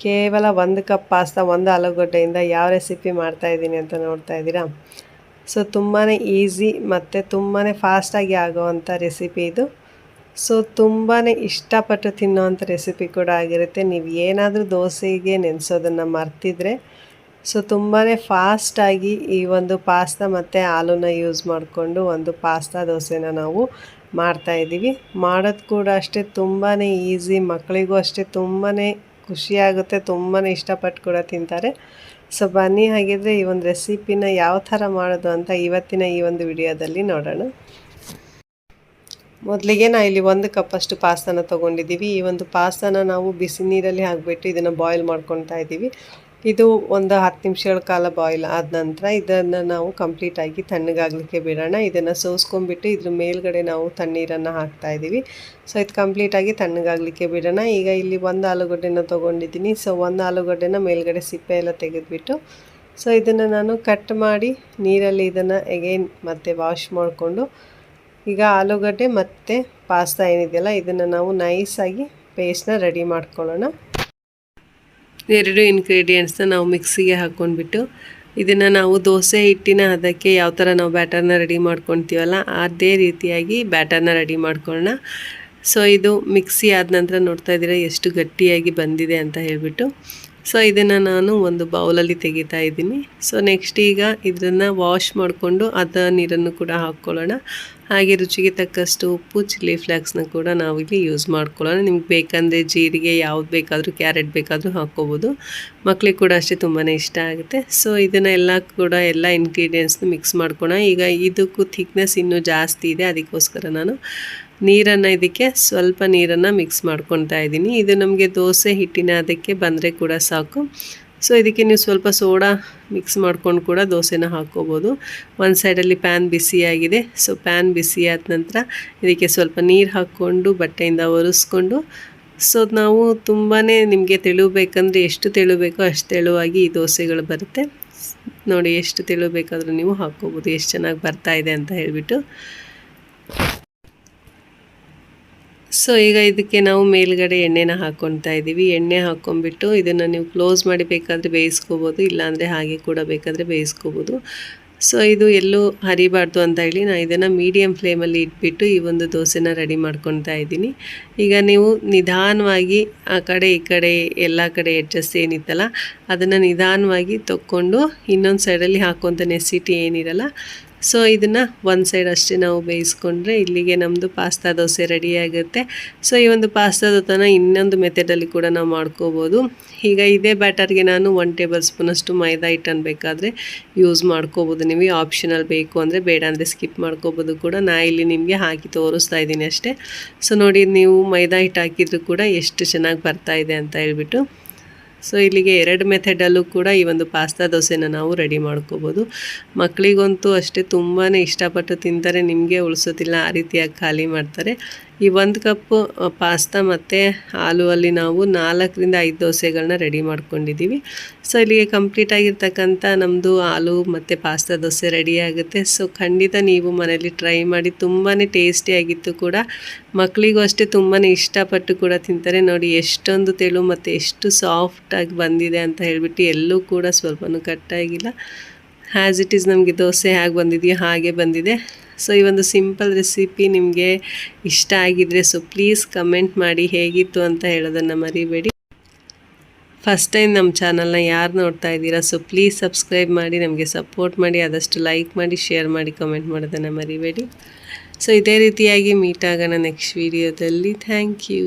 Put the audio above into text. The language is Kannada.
ಕೇವಲ ಒಂದು ಕಪ್ ಪಾಸ್ತಾ, ಒಂದು ಆಲೂಗಡ್ಡೆಯಿಂದ ಯಾವ ರೆಸಿಪಿ ಮಾಡ್ತಾ ಇದ್ದೀನಿ ಅಂತ ನೋಡ್ತಾ ಇದ್ದೀರಾ? ಸೊ ತುಂಬಾ ಈಸಿ ಮತ್ತು ತುಂಬಾ ಫಾಸ್ಟಾಗಿ ಆಗೋವಂಥ ರೆಸಿಪಿ ಇದು. ಸೊ ತುಂಬಾ ಇಷ್ಟಪಟ್ಟು ತಿನ್ನುವಂಥ ರೆಸಿಪಿ ಕೂಡ ಆಗಿರುತ್ತೆ. ನೀವು ಏನಾದರೂ ದೋಸೆಗೆ ನೆನೆಸೋದನ್ನು ಮರ್ತಿದ್ರೆ ಸೊ ತುಂಬಾ ಫಾಸ್ಟಾಗಿ ಈ ಒಂದು ಪಾಸ್ತಾ ಮತ್ತು ಹಾಲನ್ನ ಯೂಸ್ ಮಾಡಿಕೊಂಡು ಒಂದು ಪಾಸ್ತಾ ದೋಸೆನ ನಾವು ಮಾಡ್ತಾಯಿದ್ದೀವಿ ಮಾಡೋದು ಕೂಡ ಅಷ್ಟೇ ತುಂಬಾ ಈಸಿ ಮಕ್ಕಳಿಗೂ ಅಷ್ಟೇ ತುಂಬಾ ಖುಷಿಯಾಗುತ್ತೆ ತುಂಬಾ ಇಷ್ಟಪಟ್ಟು ಕೂಡ ತಿಂತಾರೆ. ಸೊ ಬನ್ನಿ ಹಾಗಿದ್ರೆ ಈ ಒಂದು ರೆಸಿಪಿನ ಯಾವ ಥರ ಮಾಡೋದು ಅಂತ ಇವತ್ತಿನ ಈ ಒಂದು ವಿಡಿಯೋದಲ್ಲಿ ನೋಡೋಣ. ಮೊದಲಿಗೆ ನಾ ಇಲ್ಲಿ ಒಂದು ಕಪ್ಪಷ್ಟು ಪಾಸ್ತಾನ ತೊಗೊಂಡಿದ್ದೀವಿ. ಈ ಒಂದು ಪಾಸ್ತಾನ ನಾವು ಬಿಸಿ ನೀರಲ್ಲಿ ಹಾಕಿಬಿಟ್ಟು ಇದನ್ನು ಬಾಯ್ಲ್ ಮಾಡ್ಕೊತಾ ಇದ್ದೀವಿ. ಇದು ಒಂದು ಹತ್ತು ನಿಮಿಷಗಳ ಕಾಲ ಬಾಯ್ಲ್ ಆದ ನಂತರ ಇದನ್ನು ನಾವು ಕಂಪ್ಲೀಟಾಗಿ ತಣ್ಣಗಾಗಲಿಕ್ಕೆ ಬಿಡೋಣ. ಇದನ್ನು ಸೋಸ್ಕೊಂಡ್ಬಿಟ್ಟು ಇದ್ರ ಮೇಲ್ಗಡೆ ನಾವು ತಣ್ಣೀರನ್ನು ಹಾಕ್ತಾ ಇದ್ದೀವಿ. ಸೊ ಇದು ಕಂಪ್ಲೀಟಾಗಿ ತಣ್ಣಗಾಗಲಿಕ್ಕೆ ಬಿಡೋಣ. ಈಗ ಇಲ್ಲಿ ಒಂದು ಆಲೂಗಡ್ಡೆನ ತೊಗೊಂಡಿದ್ದೀನಿ. ಸೊ ಒಂದು ಆಲೂಗಡ್ಡೆನ ಮೇಲ್ಗಡೆ ಸಿಪ್ಪೆ ಎಲ್ಲ ತೆಗೆದುಬಿಟ್ಟು ಸೊ ಇದನ್ನು ನಾನು ಕಟ್ ಮಾಡಿ ನೀರಲ್ಲಿ ಇದನ್ನು ಎಗೈನ್ ಮತ್ತೆ ವಾಶ್ ಮಾಡಿಕೊಂಡು, ಈಗ ಆಲೂಗಡ್ಡೆ ಮತ್ತು ಪಾಸ್ತಾ ಏನಿದೆಯಲ್ಲ, ಇದನ್ನು ನಾವು ನೈಸಾಗಿ ಪೇಸ್ಟ್ನ ರೆಡಿ ಮಾಡ್ಕೊಳ್ಳೋಣ. ಎರಡು ಇಂಗ್ರೀಡಿಯೆಂಟ್ಸ್ನ ನಾವು ಮಿಕ್ಸಿಗೆ ಹಾಕ್ಕೊಂಡ್ಬಿಟ್ಟು ಇದನ್ನು ನಾವು ದೋಸೆ ಹಿಟ್ಟಿನ ಅದಕ್ಕೆ ಯಾವ ಥರ ನಾವು ಬ್ಯಾಟರ್ನ ರೆಡಿ ಮಾಡ್ಕೊತೀವಲ್ಲ ಅದೇ ರೀತಿಯಾಗಿ ಬ್ಯಾಟರ್ನ ರೆಡಿ ಮಾಡ್ಕೊಳ್ಳೋಣ. ಸೊ ಇದು ಮಿಕ್ಸಿ ಆದ ನಂತರ ನೋಡ್ತಾ ಇದ್ದೀರಾ ಎಷ್ಟು ಗಟ್ಟಿಯಾಗಿ ಬಂದಿದೆ ಅಂತ ಹೇಳಿಬಿಟ್ಟು. ಸೊ ಇದನ್ನು ನಾನು ಒಂದು ಬೌಲಲ್ಲಿ ತೆಗಿತಾ ಇದ್ದೀನಿ. ಸೊ ನೆಕ್ಸ್ಟ್ ಈಗ ಇದನ್ನು ವಾಶ್ ಮಾಡಿಕೊಂಡು ಅದ ನೀರನ್ನು ಕೂಡ ಹಾಕ್ಕೊಳ್ಳೋಣ. ಹಾಗೆ ರುಚಿಗೆ ತಕ್ಕಷ್ಟು ಉಪ್ಪು ಚಿಲ್ಲಿ ಫ್ಲ್ಯಾಕ್ಸ್ನ ಕೂಡ ನಾವಿಲ್ಲಿ ಯೂಸ್ ಮಾಡ್ಕೊಳ್ಳೋಣ. ನಿಮ್ಗೆ ಬೇಕಂದರೆ ಜೀರಿಗೆ, ಯಾವ್ದು ಬೇಕಾದರೂ ಕ್ಯಾರೆಟ್ ಬೇಕಾದರೂ ಹಾಕ್ಕೋಬೋದು. ಮಕ್ಕಳಿಗೆ ಕೂಡ ಅಷ್ಟೇ ತುಂಬಾ ಇಷ್ಟ ಆಗುತ್ತೆ. ಸೊ ಇದನ್ನು ಎಲ್ಲ ಕೂಡ ಎಲ್ಲ ಇಂಗ್ರೀಡಿಯೆಂಟ್ಸ್ನ ಮಿಕ್ಸ್ ಮಾಡ್ಕೊಳ್ಳೋಣ ಈಗ ಇದಕ್ಕೂ ಥಿಕ್ನೆಸ್ ಇನ್ನೂ ಜಾಸ್ತಿ ಇದೆ. ಅದಕ್ಕೋಸ್ಕರ ನಾನು ನೀರನ್ನು ಇದಕ್ಕೆ ಸ್ವಲ್ಪ ನೀರನ್ನು ಮಿಕ್ಸ್ ಮಾಡ್ಕೊತಾ ಇದ್ದೀನಿ. ಇದು ನಮಗೆ ದೋಸೆ ಹಿಟ್ಟಿನ ಅದಕ್ಕೆ ಬಂದರೆ ಕೂಡ ಸಾಕು. ಸೊ ಇದಕ್ಕೆ ನೀವು ಸ್ವಲ್ಪ ಸೋಡಾ ಮಿಕ್ಸ್ ಮಾಡ್ಕೊಂಡು ಕೂಡ ದೋಸೆನ ಹಾಕ್ಕೋಬೋದು. ಒಂದು ಸೈಡಲ್ಲಿ ಪ್ಯಾನ್ ಬಿಸಿಯಾಗಿದೆ ಸೊ ಪ್ಯಾನ್ ಬಿಸಿ ಆದ ನಂತರ ಇದಕ್ಕೆ ಸ್ವಲ್ಪ ನೀರು ಹಾಕ್ಕೊಂಡು, ಬಟ್ಟೆಯಿಂದ ಒರೆಸ್ಕೊಂಡು. ಸೊ ನಾವು ತುಂಬಾ ನಿಮಗೆ ತೆಳು ಬೇಕಂದರೆ ಎಷ್ಟು ತೆಳು ಬೇಕೋ ಅಷ್ಟು ತೆಳುವಾಗಿ ಈ ದೋಸೆಗಳು ಬರುತ್ತೆ. ನೋಡಿ, ಎಷ್ಟು ತೆಳು ಬೇಕಾದರೂ ನೀವು ಹಾಕ್ಕೋಬೋದು. ಎಷ್ಟು ಚೆನ್ನಾಗಿ ಬರ್ತಾ ಇದೆ ಅಂತ ಹೇಳಿಬಿಟ್ಟು. ಸೊ ಈಗ ಇದಕ್ಕೆ ನಾವು ಮೇಲ್ಗಡೆ ಎಣ್ಣೆನ ಹಾಕ್ಕೊತಾ ಇದ್ದೀವಿ ಎಣ್ಣೆ ಹಾಕ್ಕೊಂಬಿಟ್ಟು ಇದನ್ನು ನೀವು ಕ್ಲೋಸ್ ಮಾಡಿ ಬೇಕಾದರೆ ಬೇಯಿಸ್ಕೋಬೋದು, ಇಲ್ಲಾಂದರೆ ಹಾಗೆ ಕೂಡ ಬೇಕಾದರೆ ಬೇಯಿಸ್ಕೋಬೋದು. ಸೊ ಇದು ಎಲ್ಲೂ ಹರಿಬಾರ್ದು ಅಂತ ಹೇಳಿ ನಾನು ಇದನ್ನು ಮೀಡಿಯಮ್ ಫ್ಲೇಮಲ್ಲಿ ಇಟ್ಬಿಟ್ಟು ಈ ಒಂದು ದೋಸೆನ ರೆಡಿ ಮಾಡ್ಕೊತಾ ಇದ್ದೀನಿ. ಈಗ ನೀವು ನಿಧಾನವಾಗಿ ಆ ಕಡೆ ಈ ಕಡೆ ಎಲ್ಲ ಕಡೆ ಅಡ್ಜಸ್ಟ್ ಏನಿತ್ತಲ್ಲ, ಅದನ್ನು ನಿಧಾನವಾಗಿ ತೊಕ್ಕೊಂಡು ಇನ್ನೊಂದು ಸೈಡಲ್ಲಿ ಹಾಕುವಂಥ ನೆಸಿಟಿ ಏನಿರಲ್ಲ ಸೊ ಇದನ್ನು ಒಂದು ಸೈಡ್ ಅಷ್ಟೇ ನಾವು ಬೇಯಿಸ್ಕೊಂಡ್ರೆ ಇಲ್ಲಿಗೆ ನಮ್ಮದು ಪಾಸ್ತಾ ದೋಸೆ ರೆಡಿ ಆಗುತ್ತೆ. ಸೊ ಈ ಒಂದು ಪಾಸ್ತಾ ದೋಸೆನ ಇನ್ನೊಂದು ಮೆಥಡಲ್ಲಿ ಕೂಡ ನಾವು ಮಾಡ್ಕೋಬೋದು. ಈಗ ಇದೇ ಬ್ಯಾಟರ್ಗೆ ನಾನು ಒನ್ ಟೇಬಲ್ ಸ್ಪೂನಷ್ಟು ಮೈದಾ ಹಿಟ್ಟನ್ನು ಬೇಕಾದರೆ ಯೂಸ್ ಮಾಡ್ಕೋಬೋದು. ನಿಮಗೆ ಆಪ್ಷನಲ್ ಬೇಕು ಅಂದರೆ ಬೇಡ ಅಂದರೆ ಸ್ಕಿಪ್ ಮಾಡ್ಕೋಬೋದು ಕೂಡ. ನಾ ಇಲ್ಲಿ ನಿಮಗೆ ಹಾಕಿ ತೋರಿಸ್ತಾ ಇದ್ದೀನಿ ಅಷ್ಟೇ. ಸೊ ನೋಡಿ, ನೀವು ಮೈದಾ ಹಿಟ್ಟು ಹಾಕಿದರೂ ಕೂಡ ಎಷ್ಟು ಚೆನ್ನಾಗಿ ಬರ್ತಾ ಇದೆ ಅಂತ ಹೇಳ್ಬಿಟ್ಟು ಸೊ ಇಲ್ಲಿಗೆ ಎರಡು ಮೆಥಡಲ್ಲೂ ಕೂಡ ಈ ಒಂದು ಪಾಸ್ತಾ ದೋಸೆನ ನಾವು ರೆಡಿ ಮಾಡ್ಕೋಬೋದು. ಮಕ್ಕಳಿಗಂತೂ ಅಷ್ಟೇ ತುಂಬಾ ಇಷ್ಟಪಟ್ಟು ತಿಂತಾರೆ, ನಿಮಗೆ ಉಳಿಸೋದಿಲ್ಲ, ಆ ರೀತಿಯಾಗಿ ಖಾಲಿ ಮಾಡ್ತಾರೆ. ಈ ಒಂದು ಕಪ್ಪು ಪಾಸ್ತಾ ಮತ್ತು ಹಾಲುವಲ್ಲಿ ನಾವು ನಾಲ್ಕರಿಂದ ಐದು ದೋಸೆಗಳನ್ನ ರೆಡಿ ಮಾಡ್ಕೊಂಡಿದ್ದೀವಿ ಸೊ ಇಲ್ಲಿಗೆ ಕಂಪ್ಲೀಟ್ ಆಗಿರ್ತಕ್ಕಂಥ ನಮ್ಮದು ಹಾಲು ಮತ್ತು ಪಾಸ್ತಾ ದೋಸೆ ರೆಡಿ ಆಗುತ್ತೆ. ಸೊ ಖಂಡಿತ ನೀವು ಮನೇಲಿ ಟ್ರೈ ಮಾಡಿ ತುಂಬಾ ಟೇಸ್ಟಿಯಾಗಿತ್ತು ಕೂಡ. ಮಕ್ಕಳಿಗೂ ಅಷ್ಟೇ ತುಂಬಾ ಇಷ್ಟಪಟ್ಟು ಕೂಡ ತಿಂತಾರೆ. ನೋಡಿ, ಎಷ್ಟೊಂದು ತೆಳು ಮತ್ತು ಎಷ್ಟು ಸಾಫ್ಟಾಗಿ ಬಂದಿದೆ ಅಂತ ಹೇಳಿಬಿಟ್ಟು ಎಲ್ಲೂ ಕೂಡ ಸ್ವಲ್ಪನೂ ಕಟ್ಟಾಗಿಲ್ಲ ಆ್ಯಸ್ ಇಟ್ ಈಸ್ ನಮಗೆ ದೋಸೆ ಹೇಗೆ ಬಂದಿದೆಯೋ ಹಾಗೆ ಬಂದಿದೆ. ಸೊ ಈ ಒಂದು ಸಿಂಪಲ್ ರೆಸಿಪಿ ನಿಮಗೆ ಇಷ್ಟ ಆಗಿದ್ರೆ ಸೊ ಪ್ಲೀಸ್ ಕಮೆಂಟ್ ಮಾಡಿ ಹೇಗಿತ್ತು ಅಂತ ಹೇಳೋದನ್ನು ಮರಿಬೇಡಿ. ಫಸ್ಟ್ ಟೈಮ್ ನಮ್ಮ ಚಾನಲ್ನ ಯಾರು ನೋಡ್ತಾ ಇದ್ದೀರಾ ಸೊ ಪ್ಲೀಸ್ ಸಬ್ಸ್ಕ್ರೈಬ್ ಮಾಡಿ, ನಮಗೆ ಸಪೋರ್ಟ್ ಮಾಡಿ, ಆದಷ್ಟು ಲೈಕ್ ಮಾಡಿ ಶೇರ್ ಮಾಡಿ ಕಮೆಂಟ್ ಮಾಡೋದನ್ನು ಮರಿಬೇಡಿ. ಸೊ ಇದೇ ರೀತಿಯಾಗಿ ಮೀಟ್ ಆಗೋಣ ನೆಕ್ಸ್ಟ್ ವೀಡಿಯೋದಲ್ಲಿ ಥ್ಯಾಂಕ್ ಯು